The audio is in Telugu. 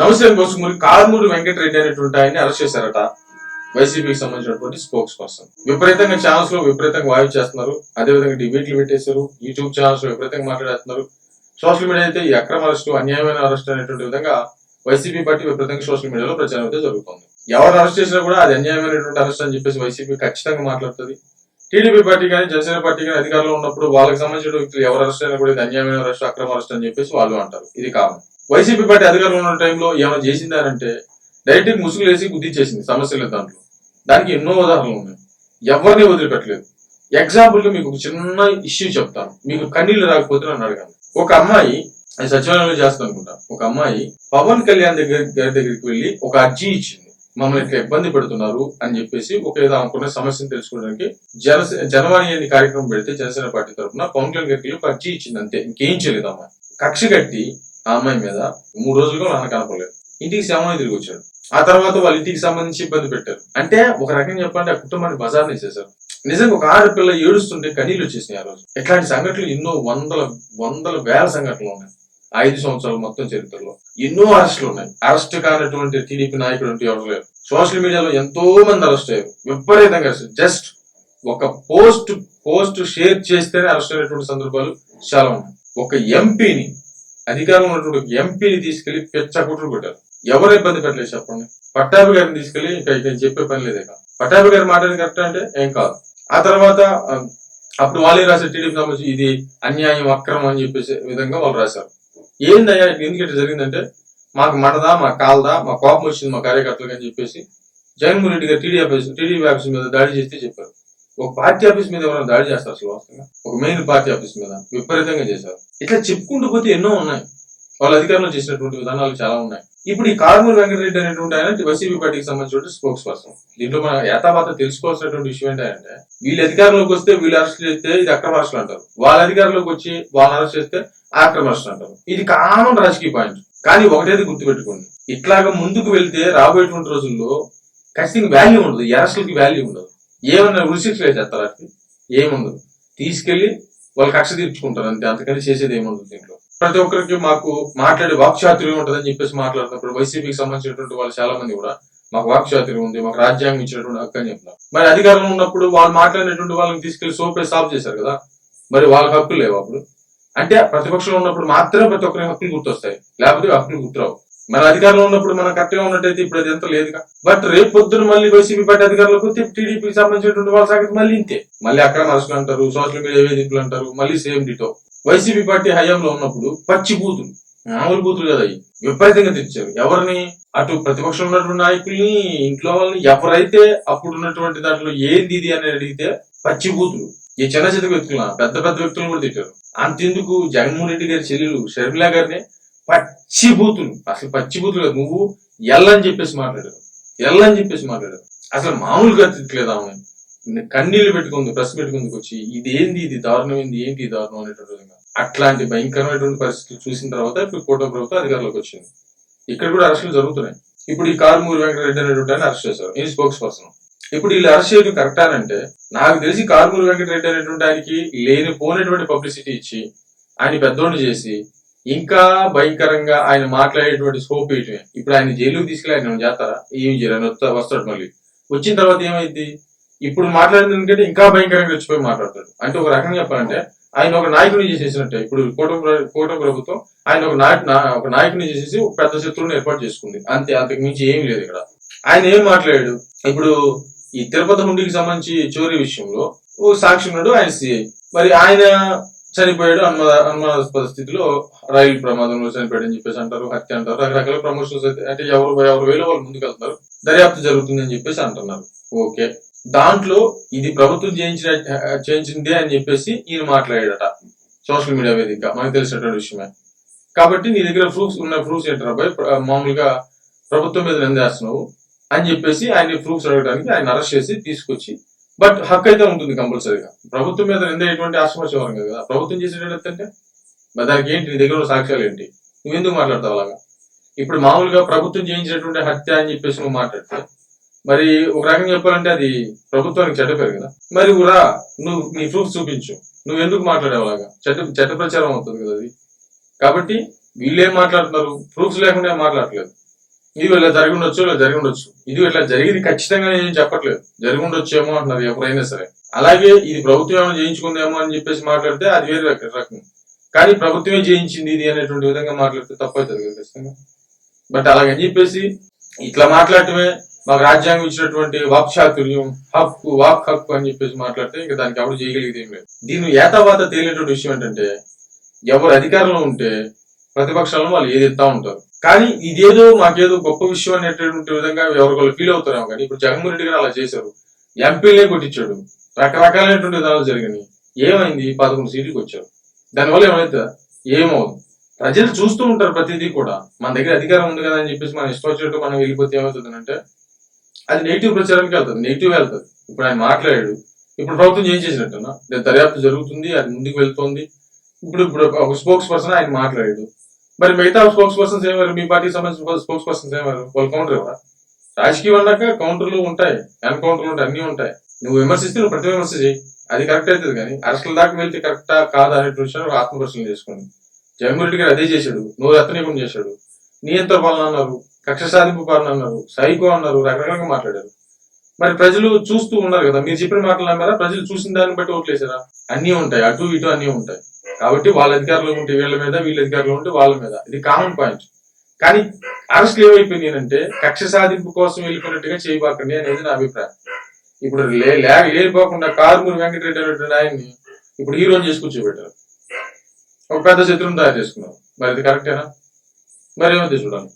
నమస్తే కోసుమూరి కారుమూరి వెంకటరెడ్డి అనేటువంటి ఆయన్ని అరెస్ట్ చేశారట వైసీపీకి సంబంధించినటువంటి స్పోక్స్ పర్సన్. విపరీతంగా ఛానల్స్లో విపరీతంగా వాయిస్ చేస్తున్నారు. అదేవిధంగా డిబేట్లు పెట్టేశారు. యూట్యూబ్ ఛానల్స్లో విపరీతంగా మాట్లాడేస్తున్నారు. సోషల్ మీడియా అయితే ఈ అక్రమ అరెస్టు అన్యాయమైన అరెస్ట్ అనేటువంటి విధంగా వైసీపీ పార్టీ విపరీతంగా సోషల్ మీడియాలో ప్రచారం అయితే జరుగుతుంది. ఎవరు అరెస్ట్ చేసినా కూడా అది అన్యాయమైనటువంటి అరెస్ట్ అని చెప్పేసి వైసీపీ ఖచ్చితంగా మాట్లాడుతుంది. టీడీపీ పార్టీ కానీ జనసేన పార్టీ కానీ అధికారంలో ఉన్నప్పుడు వాళ్ళకి సంబంధించిన వ్యక్తులు ఎవరు అరెస్ట్ అయినా కూడా ఇది అన్యాయమైన అరెస్ట్ అక్రమ అరెస్ట్ అని చెప్పేసి వాళ్ళు అంటారు. ఇది కామన్ వైసీపీ పార్టీ అధికారంలో ఉన్న టైంలో ఏమైనా చేసిందానంటే డైరెక్ట్ ముసుగులేసి గుద్దిచ్చేసింది సమస్యలు దాంట్లో. దానికి ఎన్నో ఉదాహరణలు ఉన్నాయి. ఎవరిని వదిలిపెట్టలేదు. ఎగ్జాంపుల్గా మీకు ఒక చిన్న ఇష్యూ చెప్తాను. మీకు కన్నీళ్ళు రాకపోతే నన్ను అడగాను ఒక అమ్మాయి అది సచివాలయంలో చేస్తాను అనుకుంటా. ఒక అమ్మాయి పవన్ కళ్యాణ్ దగ్గర గారి దగ్గరికి వెళ్ళి ఒక అర్జీ ఇచ్చింది. మమ్మల్ని ఇట్లా ఇబ్బంది పెడుతున్నారు అని చెప్పేసి ఒక ఏదో అనుకున్న సమస్యను తెలుసుకోవడానికి జన జనవాణి అనే కార్యక్రమం పెడితే జనసేన పార్టీ తరఫున పవన్ కళ్యాణ్ గారికి ఒక అర్జీ ఇచ్చింది అంతే. ఇంకేం చేయలేదు అమ్మాయి. కక్ష కట్టి ఆ అమ్మాయి మీద మూడు రోజులుగా నాన్న కనపడలేదు. ఇంటికి శవమని తిరిగి వచ్చాడు. ఆ తర్వాత వాళ్ళ ఇంటికి సంబంధించి ఇబ్బంది పెట్టారు. అంటే ఒక రకంగా చెప్పాలంటే ఆ కుటుంబాన్ని బజార్ చేశారు నిజంగా ఒక ఆడపిల్ల ఏడుస్తుంటే కన్నీళ్ళు వచ్చేసినాయి ఆ రోజు. ఇట్లాంటి సంఘటనలు? ఎన్నో వందల వందల వేల సంఘటనలు ఉన్నాయి. ఐదు సంవత్సరాలు మొత్తం చరిత్రలో. ఎన్నో అరెస్టులు ఉన్నాయి. అరెస్ట్ కానటువంటి టీడీపీ నాయకుడు అంటే ఎవరు లేరు. సోషల్ మీడియాలో ఎంతో మంది అరెస్ట్ అయ్యారు. విపరీతంగా జస్ట్ ఒక పోస్ట్ పోస్ట్ షేర్ చేస్తేనే అరెస్ట్ అయినటువంటి సందర్భాలు చాలా ఉన్నాయి. ఒక ఎంపీని అధికారంలో ఉన్నటువంటి ఎంపీని తీసుకెళ్ళి పెచ్చకుట్లు కొట్టారు. ఎవరు ఇబ్బంది పెట్టలేదు చెప్పండి. పట్టాభి గారిని తీసుకెళ్ళి ఇంకా ఇక చెప్పే పని లేదు ఇక పట్టాభి గారి మాటని కరెక్ట్ అంటే ఏం కాదు. ఆ తర్వాత అప్పుడు వాళ్ళే రాశారు? టీడీపీ సంబంధించి ఇది అన్యాయం అక్రమం అని చెప్పేసి విధంగా వాళ్ళు రాశారు. ఏందయ్యా ఎందుకు ఇట్లా జరిగిందంటే మాకు మడదా మా కాలదా మా కోపం వచ్చింది మా కార్యకర్తలకు అని చెప్పేసి జగన్మోహన్ రెడ్డి గారు టీడీ టీడీపీ ఆఫీస్ మీద దాడి చేస్తే చెప్పారు. ఒక పార్టీ ఆఫీస్ మీద ఎవరైనా దాడి చేస్తారు అసలు వాస్తవంగా? ఒక మెయిన్ పార్టీ ఆఫీస్ మీద విపరీతంగా చేశారు. ఇట్లా చెప్పుకుంటూ పోతే ఎన్నో ఉన్నాయి. వాళ్ళ అధికారంలో చేసినటువంటి విధానాలు చాలా ఉన్నాయి. ఇప్పుడు ఈ కార్మూర్ వెంకటరెడ్డి అనేటువంటి ఆయన వైసీపీ పార్టీకి సంబంధించిన స్పోక్స్ పర్సన్. దీంట్లో మన ఏతాపాత తెలుసుకోవాల్సినటువంటి విషయం ఏంటంటే వీళ్ళు అధికారంలోకి వస్తే వీళ్ళు అరెస్ట్ చేస్తే ఇది అక్రమ అరెస్టులు అంటారు. వాళ్ళ అధికారంలోకి వచ్చి వాళ్ళని అరెస్ట్ చేస్తే ఆక్రమ అరెస్టులు అంటారు. ఇది కామన్ రాజకీయ పాయింట్ కానీ ఒకటేది గుర్తుపెట్టుకోండి. ఇట్లాగా ముందుకు వెళ్తే రాబోయేటువంటి రోజుల్లో ఖచ్చితంగా వాల్యూ ఉండదు. ఈ అరెస్టులకి వాల్యూ ఉండదు. ఏమన్నా ఉరిశిక్షలు చేస్తారు వాటికి ఏముండదు. తీసుకెళ్ళి వాళ్ళు కక్ష తీర్చుకుంటారు అంతే. అంతకని చేసేది ఏముండదు దీంట్లో. ప్రతి ఒక్కరికి మాకు మాట్లాడే వాక్చాతుర్యం ఉంటుందని చెప్పేసి మాట్లాడుతున్నప్పుడు వైసీపీకి సంబంధించినటువంటి వాళ్ళు చాలా మంది కూడా మాకు వాక్చాతుర్యం ఉంది మాకు రాజ్యాంగం ఇచ్చినటువంటి హక్కు అని చెప్తున్నారు. మరి అధికారంలో ఉన్నప్పుడు వాళ్ళు మాట్లాడినటువంటి వాళ్ళని తీసుకెళ్ళి సోపే సాఫ్ చేశారు కదా? మరి వాళ్ళకి హక్కులు లేవు అప్పుడు? అంటే ప్రతిపక్షంలో ఉన్నప్పుడు మాత్రమే ప్రతి ఒక్కరికి హక్కులు గుర్తొస్తాయి. లేకపోతే హక్కులు గుర్తురావు. మన అధికారంలో ఉన్నప్పుడు మనం కరెక్ట్గా ఉన్నట్టయితే ఇప్పుడు అది ఎంత లేదుగా. బట్ రేపు పొద్దున మళ్ళీ వైసీపీ పార్టీ అధికారులకు టీడీపీకి సంబంధించినటువంటి వాళ్ళ సంగతి మళ్ళీ ఇంతే. మళ్ళీ అక్కడ అరెస్టులు అంటారు సోషల్ మీడియా వేదికలు అంటారు మళ్ళీ సేమ్ డిటో. వైసీపీ పార్టీ హయాంలో ఉన్నప్పుడు పచ్చి బూతులు మామూలు బూతులు కదా విపరీతంగా తెచ్చారు ఎవరిని? అటు ప్రతిపక్షంలో ఉన్నటువంటి నాయకుల్ని ఇంట్లో వాళ్ళని ఎవరైతే అప్పుడు ఉన్నటువంటి దాంట్లో ఏంది ఇది అని అడిగితే పచ్చి బూతులు. ఈ చిన్న చిన్న వ్యక్తులు పెద్ద పెద్ద వ్యక్తులను కూడా తిట్టారు. అంతెందుకు జగన్మోహన్ రెడ్డి గారి చెల్లెలు షర్మిలా గారిని పచ్చి బూతులు అసలు పచ్చి బూతులు కాదు నువ్వు ఎల్లని చెప్పేసి మాట్లాడారు ఎల్లని చెప్పేసి మాట్లాడారు అసలు మామూలుగా తిట్టలేదు ఆమె? కన్నీళ్ళు పెట్టుకుంది ప్రెస్ పెట్టుకుందుకు వచ్చి ఇది ఏంది ఇది దారుణం ఏంది ఏంటి దారుణం అనేటువంటి విధంగా అట్లాంటి భయంకరమైనటువంటి పరిస్థితులు చూసిన తర్వాత ఇప్పుడు కూటమి ప్రభుత్వం అధికారంలోకి వచ్చింది. ఇక్కడ కూడా అరెస్టులు జరుగుతున్నాయి. ఇప్పుడు ఈ కారుమూరి వెంకటరెడ్డి అనేటువంటి ఆయన అరెస్ట్ చేశారు ఈ స్పోక్స్ పర్సన్. ఇప్పుడు వీళ్ళు అరెస్ట్ చేయడం కరెక్టా అంటే నాకు తెలిసి కారుమూరి వెంకటరెడ్డి అనేటువంటి ఆయనకి లేని పోయినటువంటి పబ్లిసిటీ ఇచ్చి ఆయన పెద్దోడిని చేసి ఇంకా భయంకరంగా ఆయన మాట్లాడేటువంటి స్కోప్ వేయటమే ఇప్పుడు ఆయన జైలుకి తీసుకెళ్ళి ఆయన చేస్తారా? ఏం చేయరు? ఆయన వస్తా- వస్తాడు మళ్ళీ. వచ్చిన తర్వాత ఏమైంది? ఇప్పుడు మాట్లాడిన ఇంకా భయంకరంగా వచ్చిపోయి మాట్లాడతాడు. అంటే ఒక రకంగా చెప్పాలంటే ఆయన ఒక నాయకుని చేసేసినట్టే. ఇప్పుడు కూటమి కూటమి ప్రభుత్వం ఆయన ఒక నాయకు ఒక నాయకుని చేసేసి ఒక పెద్ద శత్రువుని ఏర్పాటు చేసుకుంది. అంతే అంతకు మించి ఏం లేదు ఇక్కడ. ఆయన ఏం మాట్లాడాడు? ఇప్పుడు ఈ తిరుపతి హుండీకి సంబంధించి చోరీ విషయంలో ఓ సాక్షి ఉన్నాడు ఆయన సిఐ మరి ఆయన చనిపోయాడు అన్మ అనుమానాస్పద స్థితిలో రైలు ప్రమాదంలో చనిపోయాడు అని చెప్పేసి అంటారు హత్య అంటారు రకరకాల ప్రమోషన్స్ అయితే అంటే ఎవరు ఎవరు వేలో వాళ్ళు ముందుకు వెళ్తున్నారు దర్యాప్తు జరుగుతుంది అని చెప్పేసి అంటున్నారు. ఓకే. దాంట్లో ఇది ప్రభుత్వం చేయించిన చేయించిందే అని చెప్పేసి ఈయన మాట్లాడాడట సోషల్ మీడియా వేదిక మనకు తెలిసినటువంటి విషయమే. కాబట్టి నీ దగ్గర ప్రూఫ్స్ ఉన్న ప్రూఫ్స్ ఏంటారు అబ్బాయి? మామూలుగా ప్రభుత్వం మీద నిందేస్తున్నావు అని చెప్పేసి ఆయన ప్రూఫ్స్ అడగడానికి ఆయన అరెస్ట్ చేసి తీసుకొచ్చి బట్ హక్కు అయితే ఉంటుంది కంపల్సరీగా. ప్రభుత్వం మీద నిందేటువంటి ఆశ్రమశివరం కదా. ప్రభుత్వం చేసేటట్టు అంటే మరి దానికి ఏంటి? నీ దగ్గర సాక్ష్యాలు ఏంటి? నువ్వు ఎందుకు మాట్లాడతావు అలాగా? ఇప్పుడు మామూలుగా ప్రభుత్వం చేయించినటువంటి హత్య అని చెప్పేసి నువ్వు మాట్లాడితే మరి ఒక రకంగా చెప్పాలంటే అది ప్రభుత్వానికి చెడ్డపేరు కదా. మరి రా నువ్వు నీ ప్రూఫ్ చూపించు. నువ్వు ఎందుకు మాట్లాడావు అలాగా? చెడ్డ చెడ్డ ప్రచారం అవుతుంది కదా అది. కాబట్టి వీళ్ళేం మాట్లాడుతున్నారు? ప్రూఫ్స్ లేకుండా మాట్లాడలేదు ఇది ఇలా జరిగి ఉండొచ్చు ఇలా జరిగి ఉండొచ్చు ఇది ఇట్లా జరిగింది ఖచ్చితంగా నేను చెప్పట్లేదు. జరిగి ఉండొచ్చేమో అంటున్నారు ఎవరైనా సరే. అలాగే ఇది ప్రభుత్వం ఏమైనా చేయించుకుందేమో అని చెప్పేసి మాట్లాడితే అది వేరే రకం కానీ ప్రభుత్వమే చేయించింది ఇది అనేటువంటి విధంగా మాట్లాడితే తప్పవుతుంది కదా ఖచ్చితంగా. బట్ అలాగని చెప్పేసి ఇట్లా మాట్లాడటమే మాకు రాజ్యాంగం ఇచ్చినటువంటి వాక్ చాతుర్యం హక్కు వాక్ హక్కు అని చెప్పేసి మాట్లాడితే ఇంకా దానికి ఎవరు చేయగలిగేది ఏం లేదు. దీని ఏతవాత తేలినటువంటి విషయం ఏంటంటే ఎవరు అధికారంలో ఉంటే ప్రతిపక్షాలను వాళ్ళు ఏది ఎత్తా ఉంటారు. కానీ ఇదేదో మాకేదో గొప్ప విషయం అనేటటువంటి విధంగా ఎవరికొకరు ఫీల్ అవుతారేమో కానీ ఇప్పుడు జగన్మోహన్ రెడ్డి గారు అలా చేశారు. ఎంపీలే కొట్టించాడు. రకరకాలైనటువంటి విధానాలు జరిగినాయి. ఏమైంది? పదకొండు సీట్లకు వచ్చారు. దానివల్ల ఏమైతే ఏమవుతుంది ప్రజలు చూస్తూ ఉంటారు ప్రతిదీ కూడా. మన దగ్గర అధికారం ఉంది కదా అని చెప్పేసి మనం ఇష్టం వచ్చినట్టు మనం వెళ్ళిపోతే ఏమవుతుంది అంటే అది నెగిటివ్ ప్రచారానికి వెళ్తుంది. నెగిటివ్ వెళ్తుంది. ఇప్పుడు ఆయన మాట్లాడాడు. ఇప్పుడు ప్రభుత్వం ఏం చేసినట్టున్నా? దర్యాప్తు జరుగుతుంది అది ముందుకు వెళ్తోంది. ఇప్పుడు ఇప్పుడు ఒక స్పోక్స్ పర్సన్ ఆయన మాట్లాడాడు. మరి మిగతా స్పోక్స్ పర్సన్స్ ఏమారు మీ పార్టీ సంబంధించిన స్పోక్స్ పర్సన్స్ ఏమారు వాళ్ళు కౌంటర్ ఇవ్వరా రాజకీయం అన్నాక కౌంటర్లు ఉంటాయి. ఎన్కౌంటర్లు ఉంటాయి. అన్ని ఉంటాయి. నువ్వు విమర్శిస్తే నువ్వు ప్రతి విమర్శ చేయి. అది కరెక్ట్ అవుతుంది కానీ అరెస్టుల దాకా వెళ్తే కరెక్టా కాదా అనే విషయాన్ని ఆత్మపరిశీలన చేసుకోండి. జగన్మోహన్ గారు అదే చేశాడు. నువ్వు రత్నీకం చేశాడు. నియంత్ర పాలన అన్నారు. కక్ష సాధింపు పాలన అన్నారు. సైకో అన్నారు. రకరకాలుగా మాట్లాడారు. మరి ప్రజలు చూస్తూ ఉన్నారు కదా. మీరు చెప్పిన మాటలు అన్నారా ప్రజలు చూసిన దాన్ని బట్టి ఓట్లేసారా అన్నీ ఉంటాయి. అటు ఇటు అన్నీ ఉంటాయి. కాబట్టి వాళ్ళ అధికారులు ఉంటే వీళ్ళ మీద వీళ్ళ అధికారులు ఉంటే వాళ్ళ మీద. ఇది కామన్ పాయింట్ కానీ అరెస్ట్లు ఏమైపోయింది అంటే కక్ష సాధింపు కోసం వెళ్ళిపోయినట్టుగా చేయబాకండి అనేది నా అభిప్రాయం. ఇప్పుడు లే లేకపోకుండా కారుమూరి వెంకటరెడ్డి అనేటువంటి ఆయన్ని ఇప్పుడు హీరోని చేసి కూర్చోబెట్టారు ఒక పెద్ద చిత్రం తయారు చేసుకున్నారు. మరి ఇది కరెక్టేనా మరి ఏమైతే చూడాలి